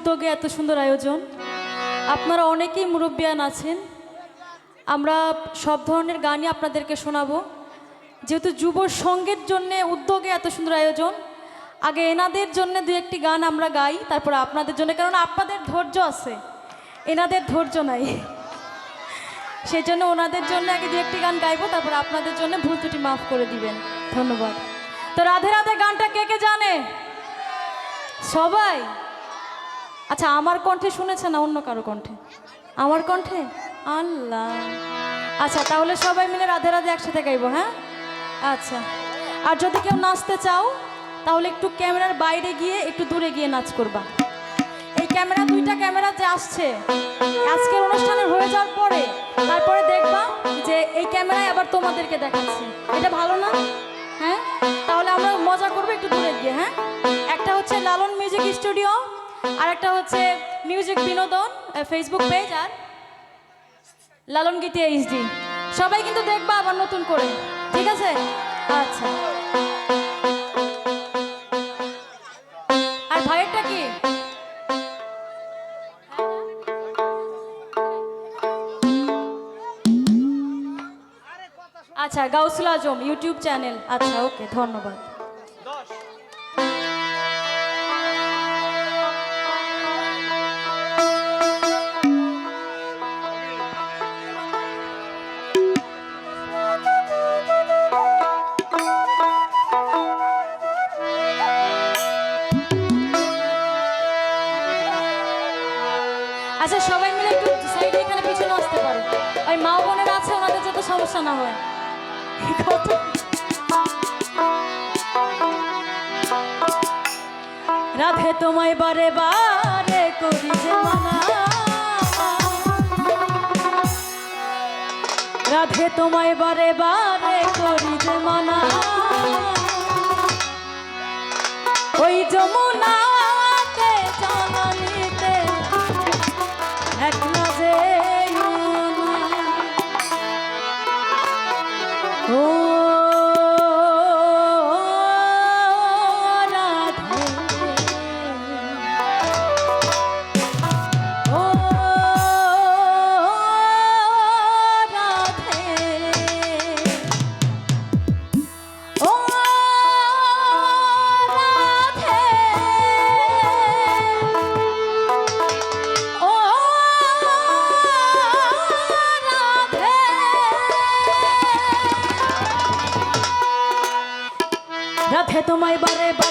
উদ্যোগে এত সুন্দর আয়োজন। আপনারা অনেকেই মুরব্বিয়ান আছেন। আমরা সব ধরনের গানই আপনাদেরকে শোনাবো। যেহেতু যুব সংঘের জন্য উদ্যোগে এত সুন্দর আয়োজন, আগে এনাদের জন্য দু একটি গান আমরা গাই, তারপর আপনাদের জন্য, কারণ আপনাদের ধৈর্য আছে। এনাদের ধৈর্য নাই। সেই জন্য ওনাদের জন্য আগে দু একটি গান গাইবো, তারপর আপনাদের জন্য ভুল ত্রুটি মাফ করে দিবেন। ধন্যবাদ। তো রাধে রাধে গানটা কে কে জানে? সবাই? আচ্ছা আমার কণ্ঠে শুনেছে না অন্য কারও কণ্ঠে? আমার কণ্ঠে? আল্লাহ। আচ্ছা তাহলে সবাই মিলে রাধে রাধে একসাথে গাইবো হ্যাঁ? আচ্ছা। আর যদি কেউ নাচতে চাও, তাহলে একটু ক্যামেরার বাইরে গিয়ে একটু দূরে গিয়ে নাচ করবা। এই ক্যামেরা, দুইটা ক্যামেরা যে আসছে, আজকের অনুষ্ঠানের হয়ে যাওয়ার পরে, তারপরে দেখবা যে এই ক্যামেরায় আবার তোমাদেরকে দেখাচ্ছে। এটা ভালো না? হ্যাঁ? তাহলে আমরা মজা করব একটু দূরে গিয়ে হ্যাঁ? একটা হচ্ছে লালন মিউজিক স্টুডিও আর একটা হচ্ছে মিউজিক বিনোদন ফেসবুক পেজ আর লালন গীতি এইচডি সবাই কিন্তু দেখবা আবার নতুন করে, ঠিক আছে? আচ্ছা। আর ভাইয়েরটা কি? আচ্ছা গাউসুল আজম ইউটিউব চ্যানেল আচ্ছা ওকে ধন্যবাদ। শোনা হয়। রাধে তোমায় বারে বারে করি যে মানা। রাধে তোমায় বারে বারে করি যে মানা। ওই যমুনা জননীতে এক তোমায় বারে বারে